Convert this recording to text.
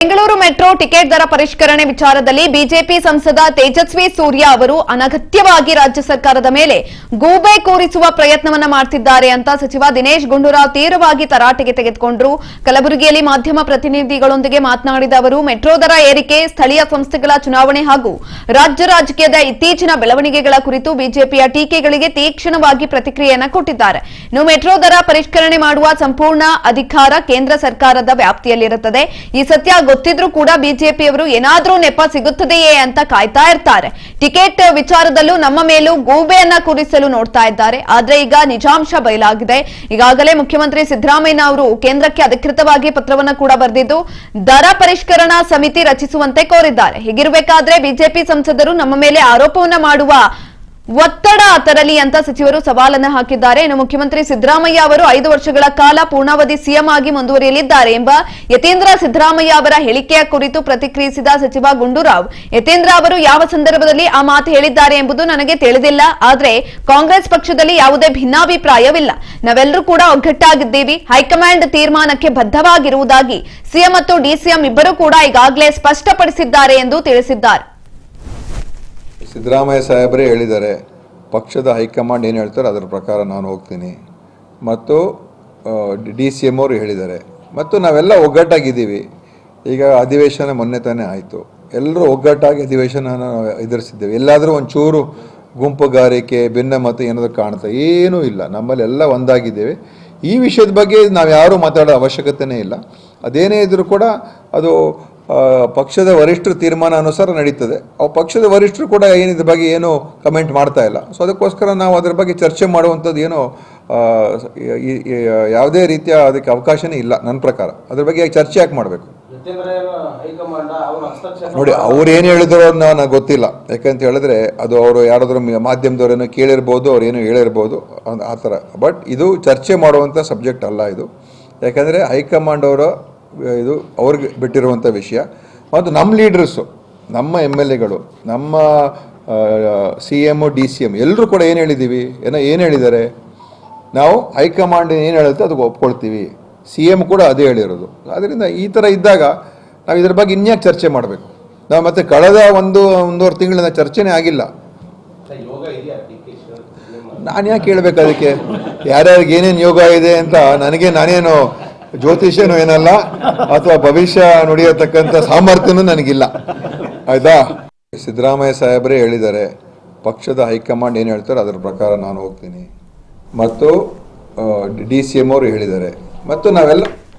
Bengaluru metro ticket ದರ ಪರಿಷ್ಕರಣೆ ವಿಚಾರದಲ್ಲಿ ಬಿಜೆಪಿ ಸಂಸದ ತೇಜಸ್ವಿ ಸೂರ್ಯ ಅವರು ಅನಗತ್ಯವಾಗಿ ರಾಜ್ಯ ಸರ್ಕಾರದ ಮೇಲೆ ಗೂಬೆ ಕೂರಿಸುವ ಪ್ರಯತ್ನವನ್ನ ಮಾಡ್ತಿದ್ದಾರೆ ಅಂತ ಸಚಿವ ದಿನೇಶ್ ಗುಂಡೂರಾವ್ ತೀವ್ರವಾಗಿ ತರಾಟೆಗೆ ತೆಗೆದುಕೊಂಡ್ರು. ಕಲಬುರಗಿಯಲ್ಲಿ ಮಾಧ್ಯಮ ಪ್ರತಿನಿಧಿಗಳೊಂದಿಗೆ ಮಾತನಾಡಿದ ಅವರು, ಮೆಟ್ರೋ ದರ ಏರಿಕೆ ಸ್ಥಳೀಯ ಸಂಸ್ಥೆಗಳ ಚುನಾವಣೆ ಹಾಗೂ ರಾಜ್ಯ ರಾಜಕೀಯದ ಇತ್ತೀಚಿನ ಬೆಳವಣಿಗೆಗಳ ಕುರಿತು ಬಿಜೆಪಿಯ ಟೀಕೆಗಳಿಗೆ ತೀಕ್ಷ್ಣವಾಗಿ ಪ್ರತಿಕ್ರಿಯೆಯನ್ನು ಕೊಟ್ಟಿದ್ದಾರೆ. ಇನ್ನು ಮೆಟ್ರೋ ದರ ಪರಿಷ್ಕರಣೆ ಮಾಡುವ ಸಂಪೂರ್ಣ ಅಧಿಕಾರ ಕೇಂದ್ರ ಸರ್ಕಾರದ ವ್ಯಾಪ್ತಿಯಲ್ಲಿರುತ್ತದೆ. ಈ ಸತ್ಯ ಗೊತ್ತಿದ್ರೂ ಕೂಡ ಬಿಜೆಪಿಯವರು ಏನಾದ್ರೂ ನೆಪ ಸಿಗುತ್ತದೆಯೇ ಅಂತ ಕಾಯ್ತಾ ಇರ್ತಾರೆ. ಟಿಕೆಟ್ ವಿಚಾರದಲ್ಲೂ ನಮ್ಮ ಮೇಲೂ ಗೂಬೆಯನ್ನ ಕೂರಿಸಲು ನೋಡ್ತಾ ಇದ್ದಾರೆ. ಆದ್ರೆ ಈಗ ನಿಜಾಂಶ ಬಯಲಾಗಿದೆ. ಈಗಾಗಲೇ ಮುಖ್ಯಮಂತ್ರಿ ಸಿದ್ದರಾಮಯ್ಯ ಅವರು ಕೇಂದ್ರಕ್ಕೆ ಅಧಿಕೃತವಾಗಿ ಪತ್ರವನ್ನ ಕೂಡ ಬರೆದಿದ್ದು, ದರ ಪರಿಷ್ಕರಣಾ ಸಮಿತಿ ರಚಿಸುವಂತೆ ಕೋರಿದ್ದಾರೆ. ಹೀಗಿರಬೇಕಾದ್ರೆ ಬಿಜೆಪಿ ಸಂಸದರು ನಮ್ಮ ಮೇಲೆ ಆರೋಪವನ್ನ ಮಾಡುವ ಒತ್ತಡ ತರಲಿ ಅಂತ ಸಚಿವರು ಸವಾಲನ್ನು ಹಾಕಿದ್ದಾರೆ. ಇನ್ನು ಮುಖ್ಯಮಂತ್ರಿ ಸಿದ್ದರಾಮಯ್ಯ ಅವರು ಐದು ವರ್ಷಗಳ ಕಾಲ ಪೂರ್ಣಾವಧಿ ಸಿಎಂ ಆಗಿ ಮುಂದುವರಿಯಲಿದ್ದಾರೆ ಎಂಬ ಯತೇಂದ್ರ ಸಿದ್ದರಾಮಯ್ಯ ಅವರ ಹೇಳಿಕೆಯ ಕುರಿತು ಪ್ರತಿಕ್ರಿಯಿಸಿದ ಸಚಿವ ಗುಂಡೂರಾವ್, ಯತೇಂದ್ರ ಅವರು ಯಾವ ಸಂದರ್ಭದಲ್ಲಿ ಆ ಮಾತು ಹೇಳಿದ್ದಾರೆ ಎಂಬುದು ನನಗೆ ತಿಳಿದಿಲ್ಲ. ಆದರೆ ಕಾಂಗ್ರೆಸ್ ಪಕ್ಷದಲ್ಲಿ ಯಾವುದೇ ಭಿನ್ನಾಭಿಪ್ರಾಯವಿಲ್ಲ. ನಾವೆಲ್ಲರೂ ಕೂಡ ಒಗ್ಗಟ್ಟಾಗಿದ್ದೀವಿ. ಹೈಕಮಾಂಡ್ ತೀರ್ಮಾನಕ್ಕೆ ಬದ್ಧವಾಗಿರುವುದಾಗಿ ಸಿಎಂ ಮತ್ತು ಡಿಸಿಎಂ ಇಬ್ಬರೂ ಕೂಡ ಈಗಾಗಲೇ ಸ್ಪಷ್ಟಪಡಿಸಿದ್ದಾರೆ ಎಂದು ತಿಳಿಸಿದ್ದಾರೆ. ಸಿದ್ದರಾಮಯ್ಯ ಸಾಹೇಬರೇ ಹೇಳಿದ್ದಾರೆ, ಪಕ್ಷದ ಹೈಕಮಾಂಡ್ ಏನು ಹೇಳ್ತಾರೆ ಅದರ ಪ್ರಕಾರ ನಾನು ಹೋಗ್ತೀನಿ. ಮತ್ತು ಡಿ ಸಿ ಎಂ ಅವರು ಹೇಳಿದ್ದಾರೆ. ಮತ್ತು ನಾವೆಲ್ಲ ಒಗ್ಗಟ್ಟಾಗಿದ್ದೀವಿ. ಈಗ ಅಧಿವೇಶನ ಮೊನ್ನೆ ತಾನೇ ಆಯಿತು. ಎಲ್ಲರೂ ಒಗ್ಗಟ್ಟಾಗಿ ಅಧಿವೇಶನ ನಾವು ಎದುರಿಸಿದ್ದೇವೆ. ಎಲ್ಲಾದರೂ ಒಂಚೂರು ಗುಂಪುಗಾರಿಕೆ ಭಿನ್ನಮತ ಏನಾದರೂ ಕಾಣ್ತಾ ಏನೂ ಇಲ್ಲ. ನಮ್ಮಲ್ಲಿ ಎಲ್ಲ ಒಂದಾಗಿದ್ದೇವೆ. ಈ ವಿಷಯದ ಬಗ್ಗೆ ನಾವು ಯಾರೂ ಮಾತಾಡೋ ಅವಶ್ಯಕತೆಯೇ ಇಲ್ಲ. ಅದೇನೇ ಇದ್ದರೂ ಕೂಡ ಅದು ಪಕ್ಷದ ವರಿಷ್ಠರ ತೀರ್ಮಾನ ಅನುಸಾರ ನಡೀತದೆ. ಅವು ಪಕ್ಷದ ವರಿಷ್ಠರು ಕೂಡ ಏನು ಇದ್ರ ಬಗ್ಗೆ ಏನು ಕಮೆಂಟ್ ಮಾಡ್ತಾ ಇಲ್ಲ. ಸೊ ಅದಕ್ಕೋಸ್ಕರ ನಾವು ಅದ್ರ ಬಗ್ಗೆ ಚರ್ಚೆ ಮಾಡುವಂಥದ್ದು ಏನು ಆ, ಯಾವುದೇ ರೀತಿಯ ಅದಕ್ಕೆ ಅವಕಾಶನೇ ಇಲ್ಲ ನನ್ನ ಪ್ರಕಾರ. ಅದ್ರ ಬಗ್ಗೆ ಚರ್ಚೆ ಯಾಕೆ ಮಾಡಬೇಕು? ನೋಡಿ ಅವ್ರು ಏನು ಹೇಳಿದ್ರು ಅನ್ನೋ ನನಗೆ ಗೊತ್ತಿಲ್ಲ. ಯಾಕಂತ ಹೇಳಿದ್ರೆ ಅದು ಅವರು ಯಾರಾದರೂ ಮಾಧ್ಯಮದವರೇನು ಕೇಳಿರ್ಬೋದು ಅವ್ರು ಏನೋ ಹೇಳಿರ್ಬೋದು ಆ ಥರ. ಬಟ್ ಇದು ಚರ್ಚೆ ಮಾಡುವಂಥ ಸಬ್ಜೆಕ್ಟ್ ಅಲ್ಲ ಇದು. ಯಾಕಂದರೆ ಹೈಕಮಾಂಡ್ ಅವರ ಇದು ಅವ್ರಿಗೆ ಬಿಟ್ಟಿರುವಂಥ ವಿಷಯ. ಮತ್ತು ನಮ್ಮ ಲೀಡರ್ಸು, ನಮ್ಮ ಎಂ ಎಲ್ ಎಗಳು, ನಮ್ಮ C M D C M ಎಲ್ಲರೂ ಕೂಡ ಏನು ಹೇಳಿದ್ದೀವಿ ಏನೋ, ಏನು ಹೇಳಿದ್ದಾರೆ? ನಾವು ಹೈಕಮಾಂಡ್ ಏನು ಹೇಳುತ್ತೆ ಅದಕ್ಕೆ ಒಪ್ಕೊಳ್ತೀವಿ. ಸಿ ಎಂ ಕೂಡ ಅದೇ ಹೇಳಿರೋದು. ಆದ್ದರಿಂದ ಈ ಥರ ಇದ್ದಾಗ ನಾವು ಇದ್ರ ಬಗ್ಗೆ ಇನ್ಯಾಕೆ ಚರ್ಚೆ ಮಾಡಬೇಕು? ನಾವು ಮತ್ತೆ ಕಳೆದ ಒಂದು, ಒಂದೂವರೆ ತಿಂಗಳಿಂದ ಚರ್ಚೆನೇ ಆಗಿಲ್ಲ. ನಾನು ಯಾಕೆ ಹೇಳ್ಬೇಕು ಅದಕ್ಕೆ? ಯಾರ್ಯಾರಿಗೆ ಏನೇನು ಯೋಗ ಇದೆ ಅಂತ ನನಗೆ ನಾನೇನು ಜ್ಯೋತಿಷ್ಯನೂ ಏನಲ್ಲ, ಅಥವಾ ಭವಿಷ್ಯ ನುಡಿಯತಕ್ಕಂಥ ಸಾಮರ್ಥ್ಯನೂ ನನಗಿಲ್ಲ. ಆಯ್ತಾ? ಸಿದ್ದರಾಮಯ್ಯ ಸಾಹೇಬರೇ ಹೇಳಿದ್ದಾರೆ, ಪಕ್ಷದ ಹೈಕಮಾಂಡ್ ಏನು ಹೇಳ್ತಾರೋ ಅದರ ಪ್ರಕಾರ ನಾನು ಹೋಗ್ತೀನಿ. ಮತ್ತು ಡಿ ಸಿ ಎಂ ಅವರು ಹೇಳಿದ್ದಾರೆ. ಮತ್ತು ನಾವೆಲ್ಲ